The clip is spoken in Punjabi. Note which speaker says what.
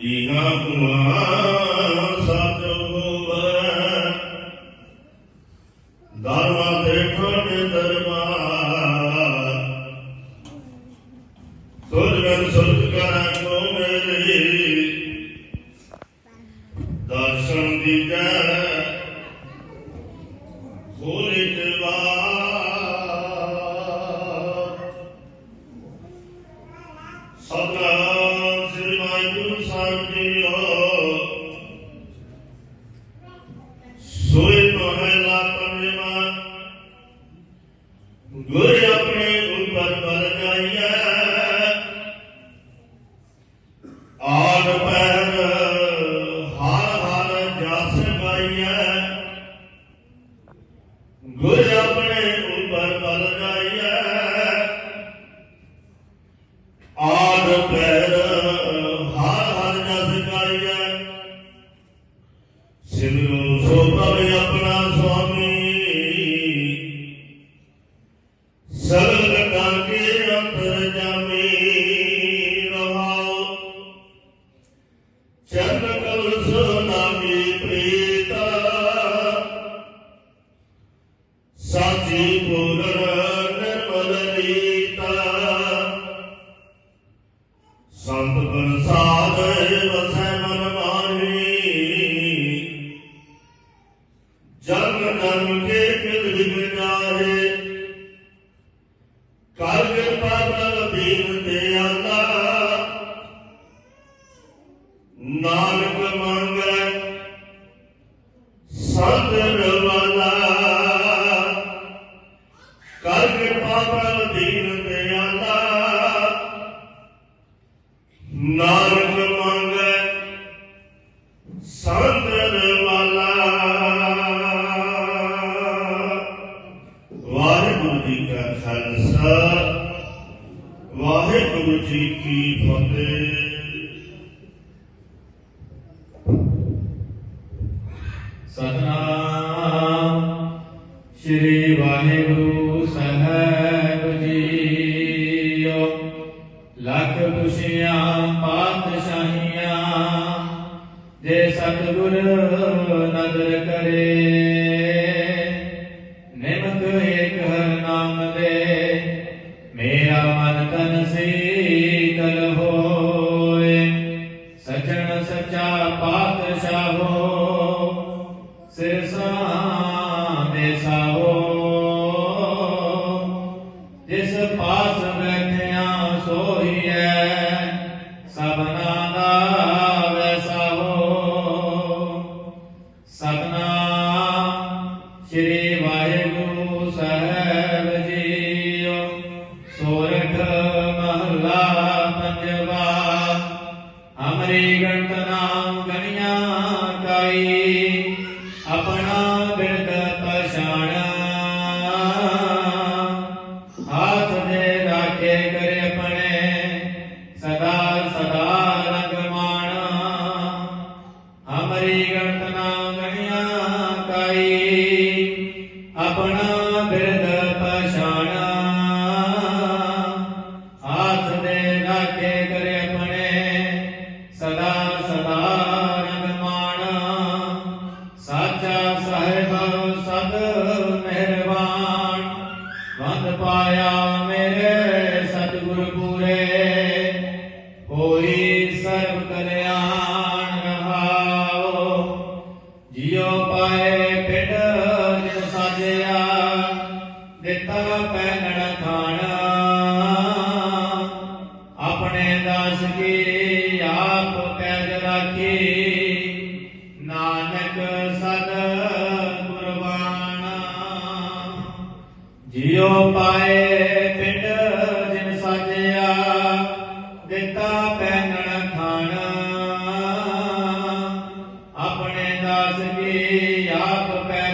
Speaker 1: Inna Allah. ਵਾਹਿਗੁਰੂ ਸਾਹਿਬ ਜੀ ਸੋਈ ਮਹਲਾ ਪੰਜਵਾ। ਗੁਰ ਆਪਣੇ ਉੱਪਰ ਬਲ ਜਾਈਐ। ਆਨ ਪੈਰ ਹਰ ਹਰ ਜਸ ਗਾਈਐ ਗੁਰ ਆਪਣੇ ਉੱਪਰ ਬਲ ਜਾਈਐ। ਆਦ ਪੈਰ ਚਰਨ ਕਲ ਸੋ ਨਾਮੀ ਪ੍ਰੀਤਾ ਸਾਚੀ ਪੂਰਨ ਨਿਰਮਲ ਰੀਤਾ ਸੰਤ ਪ੍ਰਸਾਦ ਵਸੈ ਮਨ ਮਾਹੀ ਜਨਮ ਜਨਮ ਕੇ ਕਿਲ ਵਿਗਾਰੇ ਕਰ ਕਿਰਪਾ ਪ੍ਰਭ ਦੀਨ ਤੇ ਨਾਨਕ ਮੰਗੈ ਸੰਤਨ ਵਾਲਾ ਵਾਹਿਗੁਰੂ ਜੀ ਕਾ ਖਾਲਸਾ, ਵਾਹਿਗੁਰੂ ਜੀ ਕੀ ਫਤਿਹ।
Speaker 2: ਸਤਨਾਮ, ਸ੍ਰੀ ਵਾਹਿਗੁਰੂ। ਸਾਹਿਬ ਜੀਓ। ਲੱਖ ਖੁਸ਼ੀਆਂ ਪਾਤਸ਼ਾਹੀਆਂ ਜੇ ਸਤਿਗੁਰ ਨਦਰ ਕਰੇ। ਨਿਮਕ ਏਕ ਹਰ ਨਾਮ ਦੇ, ਮੇਰਾ ਮਨ ਤਨ ਸੀਤਲ ਹੋਏ। ਸਜਣ ਸੱਚਾ ਪਾਤਸ਼ਾਹੋ ਸਿਰਸਾ ਦੇ ਸਾਹੋ ਸਭਨਾ ਦਾ ਵੈਸਾ ਹੋ ਸਤਨਾਮ ਸ੍ਰੀ ਵਾਹਿਗੁਰੂ ਸਾਹਿਬ ਜੀਓ। ਸੋਰਠ ਮਹਲਾ ਪੰਜਵਾ। ਹਮਰੀ ਗੰਤ ਨਾਮ ਗਣਿਆ ਕਾਈ। ਆਪਣਾ ਬਿਰਦ ਦਿੱਤਾ ਪਹਿਨਣ ਖਾਣਾ। ਆਪਣੇ ਦਾਸ ਕੀ ਆਪ ਪੈਜ ਰਾਖੀ। ਨਾਨਕ ਸਦ ਕੁਰਬਾਨਾ ਜਿਉ ਪਾਏ ਪਿੰਡ ਜਿਨ ਸਾਜਿਆ, ਦਿੱਤਾ ਪਹਿਨਣ ਖਾਣਾ। ਆਪਣੇ ਦਾਸ ਕੀ ਆਪ ਪੈਜ